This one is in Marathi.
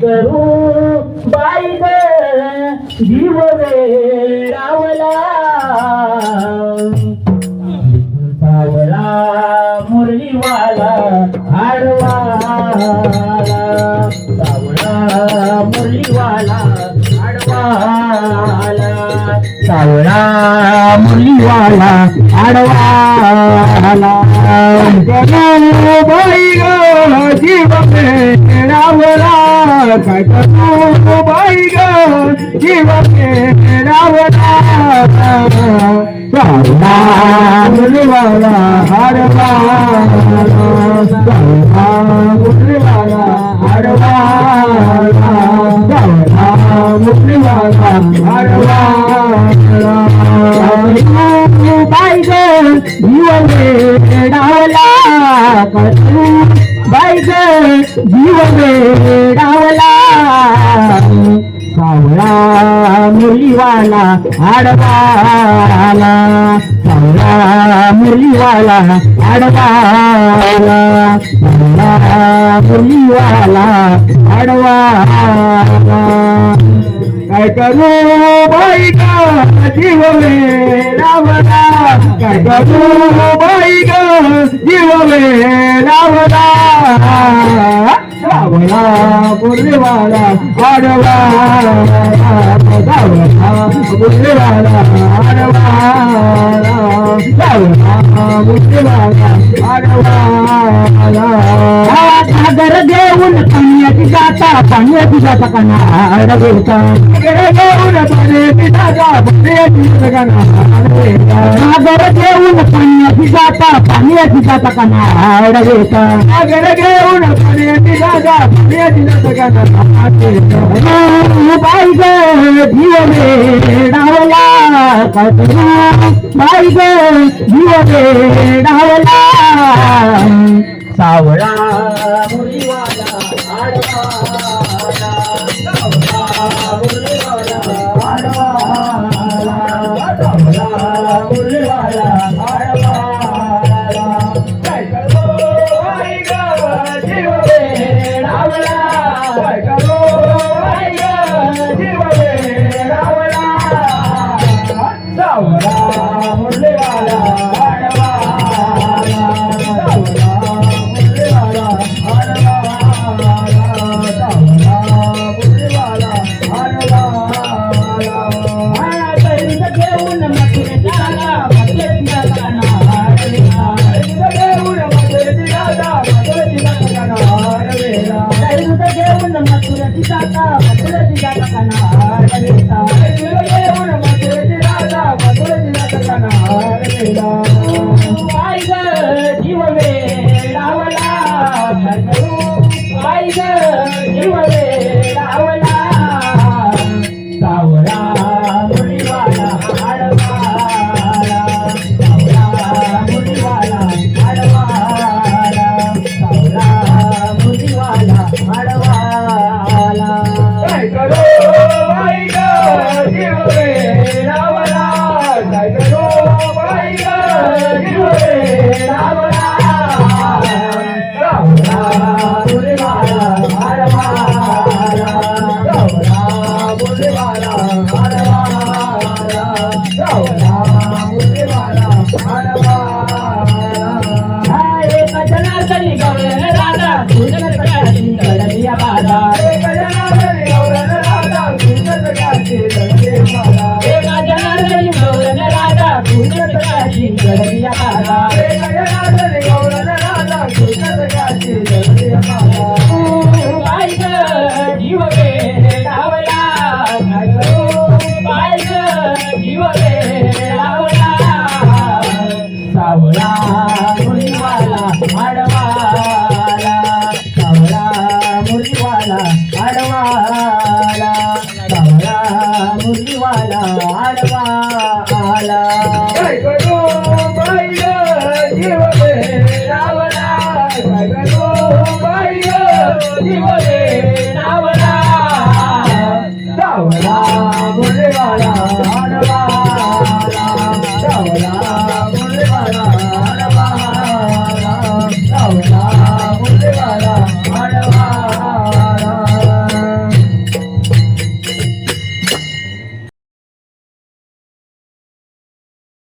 करू बाई जीव वेळावला सावळा मुरलीवाला आडवाला सावळा मुरलीवाला आडवाला सावळा मुरलीवाला आडवाला. करू बाई ग जीव मेळावला. काय बाई ग जीव मेळावला. सावला मुरलीवाला हरवाला बाई ग जीव वेडावला करू. बाई ग सावळा मुलीवाला आडवाला. सावळा मुलीवाला आडवाला. सावळा मुलीवाला आडवाला. काय करू बाई ग जीव बाई ग जीव लावला सावला बुरलीवाला आडवा सावला बुरलीवाला आडवा सावला बुरलीवाला आडवा सागर देऊन पाण्याची जाता पाण्याची जाता कनाड गेलता सागर देऊन पाण्याची जाता पाण्याची जाता कनाड गेलता बाई ग जीव वेडावला करू बाई ग जीव वेडावला सावळा. मुलीवाला आडवा सावळा मुलीवाला आडवा सावळा मुलीवाला आडवा. మధురటి దాత మధురటి దాత కన్నా మధురటి దాత కన్నా ग जीव वेडावला आई ग जीव वेडावला सावळा मुलीवाला आडवाला सावळा मुलीवाला आडवाला सावळा मुलीवाला आडवाला काय करू बाई ग जीव लावला काय करू बाई ग जीव लावला रावला मुरवाला हरवाला रावला मुरवाला हरवाला रावला मुरवाला हरवाला एक जनार्दनी गवळण राधा सुंदर कळी गडलिया बाधा एक जनार्दनी गौरव Radha Ram Ram Ram Ram Ram